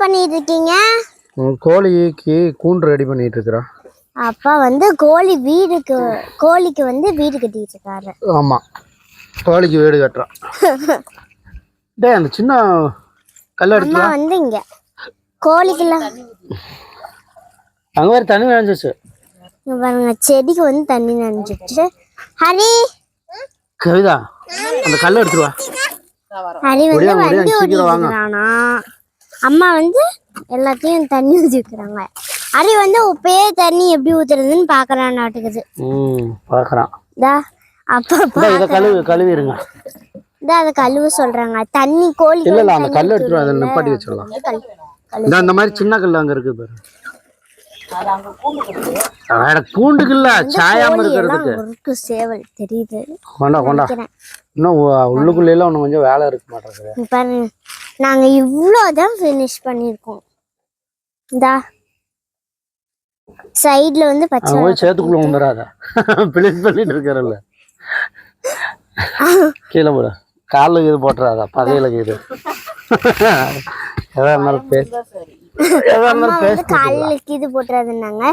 பண்ணிட்டு இருக்கீங்க கோழிக்கு கூண்டு ரெடி பண்ணிட்டு இருக்கிறான் அப்பா வந்து கோழி வீடுக்கு கோழிக்கு வந்து வீடு கட்டிட்டு இருக்காரு. ஆமா. கோழிக்கு வீடு கட்டுறான் டேய் அந்த சின்ன கல் அம்மா வந்து இங்க. கோழிக்கெல்லாம் அங்க வேற தண்ணி இங்க பாருங்க செடிக்கு வந்து தண்ணி நனைஞ்சிட்டு ஹரி! கவிதா அந்த கல் எடுத்துருவா ஹரி வந்து வண்டி ஓட்டிட்டு அம்மா வந்து எல்லாத்தையும் தண்ணி ஊத்தி வைக்கிறாங்க ஹரி வந்து உப்பையே தண்ணி எப்படி ஊத்துறதுன்னு பாக்குறான் நாட்டுக்குது. ம் பார்க்கறான் தா அப்பா இதை கழுவி கழுவிடுங்க தான் அதை கழுவு சொல்றாங்க. தண்ணி கோழி இல்ல இல்ல அந்த கல் எடுத்துருவா அதை நிப்பாட்டி வச்சிடலாம். இந்த அந்த மாதிரி சின்ன கல் அங்க இருக்கு பாரு. வேற கூண்டுக்கு இல்ல சாயாம இருக்கிறதுக்கு. இருக்கு சேவல் தெரியுது. கொண்டா. இன்னும் உள்ளுக்குள்ள எல்லாம் கொஞ்சம் வேலை இருக்க மாட்டேங்குது. இங்க நாங்க இவ்வளோதான் ஃபினிஷ் பண்ணியிருக்கோம். இந்தா. சைடுல வந்து பச்சை சேத்துக்குள்ள வந்துடாத பிளேஸ் பண்ணிட்டு இருக்கிறல்ல கீழே போட. காலில் இது போட்டுறாதா. பகையில இது எதா இருந்தாலும் பேச காலுக்கு இது போட்டுறதுனாங்க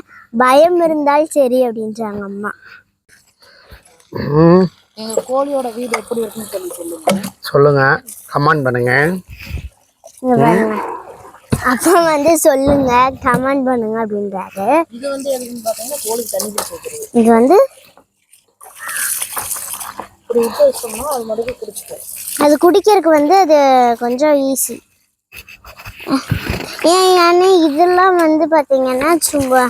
பயம் இருந்தால் சரி அப்படின்றாங்க அம்மா. கோழியோட வீடு எப்படி இருக்குன்னு சொல்லி சொல்லுங்க. சொல்லுங்க. கமெண்ட் பண்ணுங்க. அப்பா வந்து சொல்லுங்க கமெண்ட் பண்ணுங்க அப்படின்றாரு. இது வந்து எதுக்குன்னு பார்த்தீங்கன்னா கோழிக்கு தண்ணி பிடிச்சி வைக்கிறது இது வந்து இப்படி விட்டு வச்சோம்னா அது அது குடிக்கிறதுக்கு வந்து அது கொஞ்சம் ஈஸி ஏன் ஏன்னா இதெல்லாம் வந்து பார்த்தீங்கன்னா சும்மா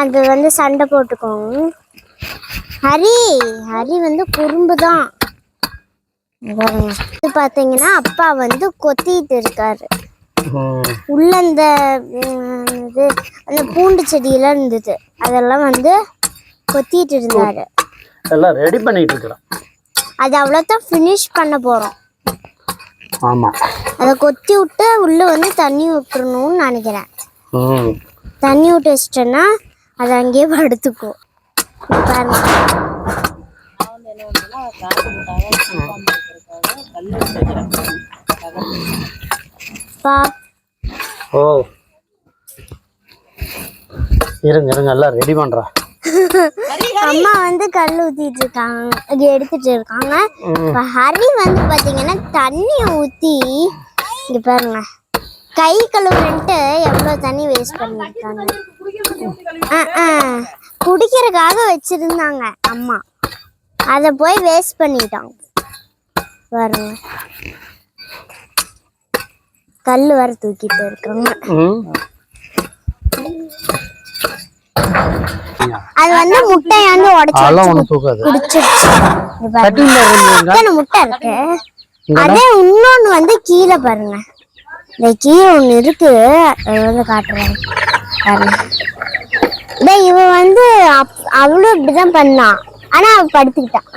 அது வந்து சண்டை போட்டுக்கோங்க. ஹரி ஹரி வந்து குறும்பு தான் இது பார்த்தீங்கன்னா அப்பா வந்து கொத்திட்டு இருக்காரு. உள்ள அந்த இது அந்த பூண்டு செடியெல்லாம் இருந்தது. அதெல்லாம் வந்து கொத்திட்டு இருந்தாரு. எல்லாம் ரெடி பண்ணிட்டு இருக்கிறோம் அது அவ்வளோதான் ஃபினிஷ் பண்ண போகிறோம் ஆமா. அதை கொத்தி விட்டு உள்ள வந்து தண்ணி விட்டுறணும்னு நினைக்கிறேன். ம். தண்ணி விட்டு வச்சிட்டேன்னா அது அங்கேயே படுத்துக்கும். பாருங்க. ஓ. இருங்க இருங்க எல்லாம் ரெடி பண்றா. அம்மா வந்து கல் ஊத்திட்டு இருக்காங்க. எடுத்துட்டு இருக்காங்க. இப்ப ஹரி வந்து பாத்தீங்கன்னா தண்ணியை ஊத்தி இங்க பாருங்க. கை கழுவுறன்ட்டு எவ்வளவு தண்ணி வேஸ்ட் ஆ. குடிக்கிறதுக்காக வச்சிருந்தாங்க அம்மா. அத போய் வேஸ்ட் பண்ணிட்டாங்க. பாருங்க. கல் வர தூக்கிட்டு இருக்காங்க. ம். அது வந்து முட்டையை வந்து உடைச்சு அதெல்லாம் ஒன்றும் தூக்காது. குடிச்சிருச்சு. முட்டை இருக்கு. அதே இன்னொன்னு வந்து கீழே பாருங்க. இந்த கீழே ஒண்ணு இருக்கு. அது வந்து காட்டுறேன். பாருங்க. டேய் இவன் வந்து அவளும் இப்படிதான் பண்ணான் ஆனா அவ படுத்துக்கிட்டான்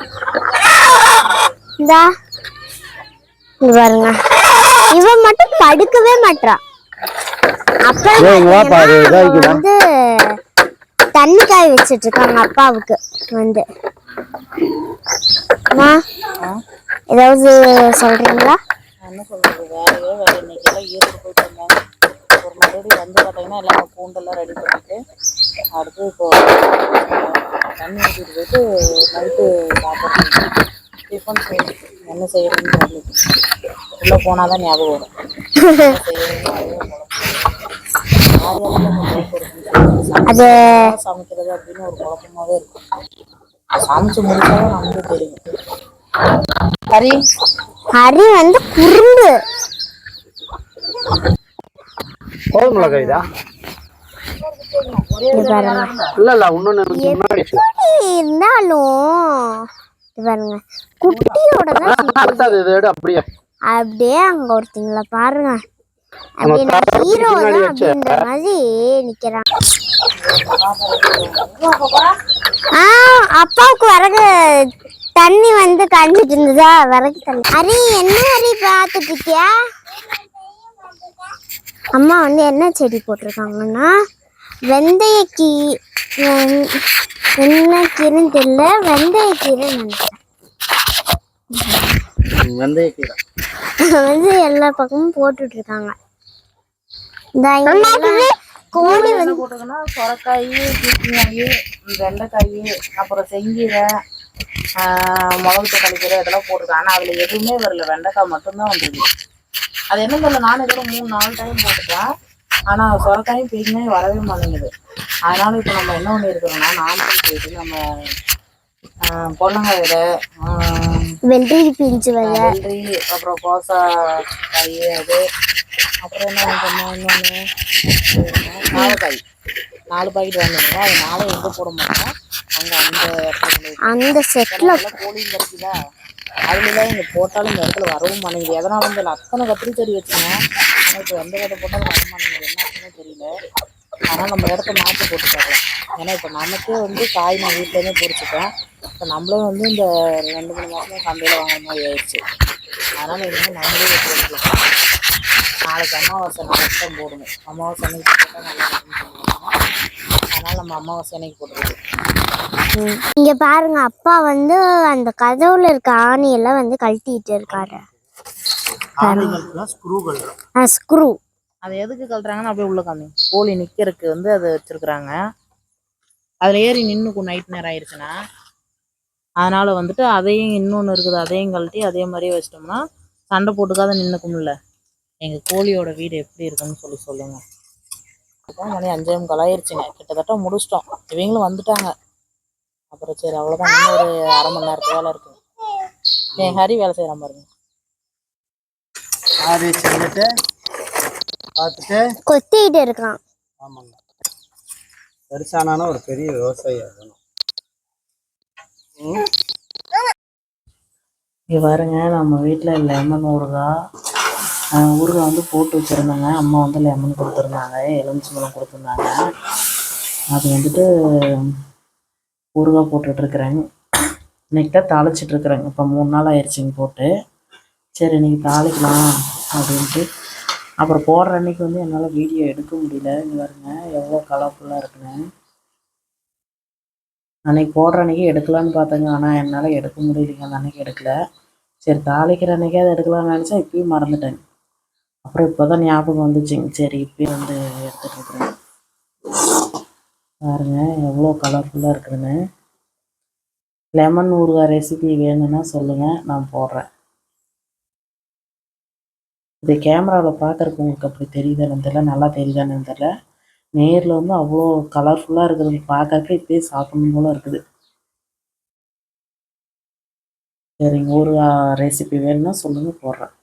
இந்தா. பாருங்க. இவன் மட்டும் படுக்கவே மாட்றான் அப்புறம் வந்து தண்ணி காய வச்சிட்டு இருக்காங்க அப்பாவுக்கு. வந்து. அம்மா ஏதாவது சொல்றீங்களா? என்ன சொல்கிறது வேலையே வேலை. இன்னைக்கெல்லாம் ஈரோடு போயிட்டு வந்தாங்க ஒரு மறுபடியும் வந்து பார்த்தீங்கன்னா எல்லாம் பூண்டெல்லாம் ரெடி பண்ணிட்டு அடுத்து இப்போ தண்ணி ஊற்றிட்டு போயிட்டு நைட்டு சாப்பிட்றது டிஃபன் செய்யணும். என்ன தெரியல. உள்ளே போனால் தான் ஞாபகம் வரும். அது சமைக்கிறது அப்படின்னு ஒரு குழப்பமாவே இருக்கும். சமைச்சு முடிச்சாதான் நமக்கு தெரியும். ஹரி ஹரி வந்து குறும்பு போதுமில்ல கவிதா இது? இல்ல இல்ல இன்னொன்னு முன்னாடி இருந்தாலும் இது பாருங்க. குட்டியோட தான் அப்படியே. அப்படியே அங்க ஒருத்தங்கள பாருங்க. ஹீரோ தான் அப்படின்ற மாதிரி நிக்கிறான். ஆ அப்பாவுக்கு விறகு தண்ணி வந்து காஞ்சிட்டு இருந்ததா? விறகு தண்ணி. ஹரி என்ன ஹரி பார்த்துட்டு இருக்கியா? அம்மா வந்து என்ன செடி போட்டிருக்காங்கன்னா வெந்தயக்கீ வெந்- என்ன கீரைன்னு தெரியல வெந்தயக்கீரை நினைக்கிறேன். வெந்தய கீரை வந்து எல்லா பக்கமும் போட்டுட்டு இருக்காங்க கோழி என்ன போட்டிருக்குன்னா சொரக்காய் பீர்க்கங்காய் வெண்டைக்காய் அப்புறம் செங்கீரை ஆஹ் மிளகு தக்காளி கீரை இதெல்லாம் போட்டிருக்கேன் ஆனால் அதில் எதுவுமே வரல. வெண்டைக்காய் மட்டும்தான் வந்தது அது என்ன தெரியல நானும் இதோட மூணு நாலு டைம் போட்டுட்டேன் ஆனால் சொரக்காயும் பீர்க்கங்காயும் வரவே மாட்டேங்குது. அதனால இப்போ நம்ம என்ன பண்ணி இருக்கிறோம்னா நாமக்கல் போயிட்டு நம்ம ஆஹ் பொன்னங்காய் விதை ஆஹ் வெள்ளரி பிஞ்சு விதை வெள்ளரி அப்புறம் கோசா காய் அது. அப்புறம் என்ன இன்னொன்று நாவக்காய் நாலு பாக்கெட். வாங்கிருந்தோம் அது நாளை எங்கே போட மாட்டோம் அங்கே அந்த அந்த செட்ல நல்லா கோழியும் கிடைக்குதா அதுல தான் இங்கே போட்டாலும் இந்த இடத்துல வரவும் மாட்டேங்குது. எதனால வந்து அத்தனை கத்திரி செடி வச்சுங்க ஆனால் இப்போ எந்த விதை போட்டாலும் வர மாட்டேங்குது என்ன தெரியல. ஆனால் நம்ம இடத்த மாற்றி போட்டு பார்க்கலாம் ஏன்னா இப்போ நமக்கே வந்து காய் நான் வீட்டிலேருந்தே பொறிச்சிட்டேன் இப்போ நம்மளும் வந்து இந்த ரெண்டு மூணு மாதம் சந்தையில் வாங்குற மாதிரி ஆயிடுச்சு. அதனால் இனிமேல் நம்மளே போட்டுக்கலாம். நாளைக்கு அமாவாசை நாளைக்கு தான் போடணும். அமாவாசை அன்னைக்கு போட்டால் நல்லா அதனால் நம்ம அமாவாசை அன்னைக்கு போட்டுருக்கோம் இங்க பாருங்க அப்பா வந்து அந்த கதவுல இருக்க ஆணி எல்லாம் வந்து கழட்டிட்டு இருக்காரு. ஆணிகளுக்குலாம் ஸ்க்ரூ கழுறோம் ஸ்க்ரூ அதை எதுக்கு கழட்டுறாங்கன்னு அப்படியே உள்ள காமி. கோழி நிக்கிறதுக்கு வந்து அதை வச்சிருக்கிறாங்க. அதுல ஏறி நின்று நைட் நேரம் ஆயிடுச்சுன்னா அதனால வந்துட்டு அதையும் இன்னொன்று இருக்குது அதையும் கழட்டி அதே மாதிரியே வச்சிட்டோம்னா சண்டை போட்டுக்காத நின்றுக்கும்ல எங்க கோழியோட வீடு எப்படி இருக்குன்னு சொல்லி சொல்லுங்க. இப்போ மணி அஞ்சே முக்கால் ஆயிருச்சுங்க. கிட்டத்தட்ட முடிச்சிட்டோம். இவங்களும் வந்துட்டாங்க. அப்புறம் சரி அவ்வளோதான் இன்னும் ஒரு அரை மணி நேரத்து வேலை இருக்கு. என் ஹரி வேலை செய்கிறான் பாருங்க. ஹரி செஞ்சுட்டு பார்த்துட்டு கொத்திட்டு இருக்கான். ஆமாங்க. பெருசானாலும் ஒரு பெரிய விவசாயி ஆகணும். இங்கே பாருங்க நம்ம வீட்டில் லெமன் ஊறுகாய் ஆஹ் ஊறுகாய் வந்து போட்டு வச்சுருந்தாங்க. அம்மா வந்து லெமன் கொடுத்துருந்தாங்க எலுமிச்சம்பழம் கொடுத்துருந்தாங்க. அது வந்துட்டு ஊறுகாய் போட்டுட்ருக்குறேங்க இன்னைக்கு தான் தாளிச்சிட்ருக்குறேங்க இப்போ மூணு நாள் ஆயிடுச்சுங்க போட்டு. சரி இன்னைக்கு தாளிக்கலாம் அப்படின்ட்டு அப்புறம் போடுற அன்னைக்கு வந்து என்னால் வீடியோ எடுக்க முடியல. இங்கே பாருங்க எவ்வளோ கலர்ஃபுல்லாக இருக்குன்னு. அன்னைக்கு போடுற அன்னைக்கு எடுக்கலான்னு பார்த்தேங்க. ஆனால் என்னால் எடுக்க முடியலைங்க. அந்த அன்னைக்கு எடுக்கல. சரி தாளிக்கிற அன்னைக்கே அதை எடுக்கலாம்னு நினச்சா இப்பயும் மறந்துட்டேன். அப்புறம் இப்போ தான் ஞாபகம் வந்துச்சுங்க. சரி இப்பயும் வந்து எடுத்துகிட்டு இருக்கிறேன். பாருங்க எவ்வளோ கலர்ஃபுல்லாக இருக்குதுன்னு. லெமன் ஊறுகாய் ரெசிபி வேணும்னா சொல்லுங்கள் நான் போடுறேன். இது கேமராவில் பார்க்குறக்கு உங்களுக்கு அப்படி தெரியுதான்னு தெரியல நல்லா தெரியுதான்னு தெரியல. நேரில் வந்து அவ்வளோ கலர்ஃபுல்லாக இருக்குது பார்க்கறக்கு இப்பயே சாப்பிடணும் போல இருக்குது. சரிங்க ஒரு ரெசிபி வேணும்னா சொல்லுங்கள் போடுறேன்.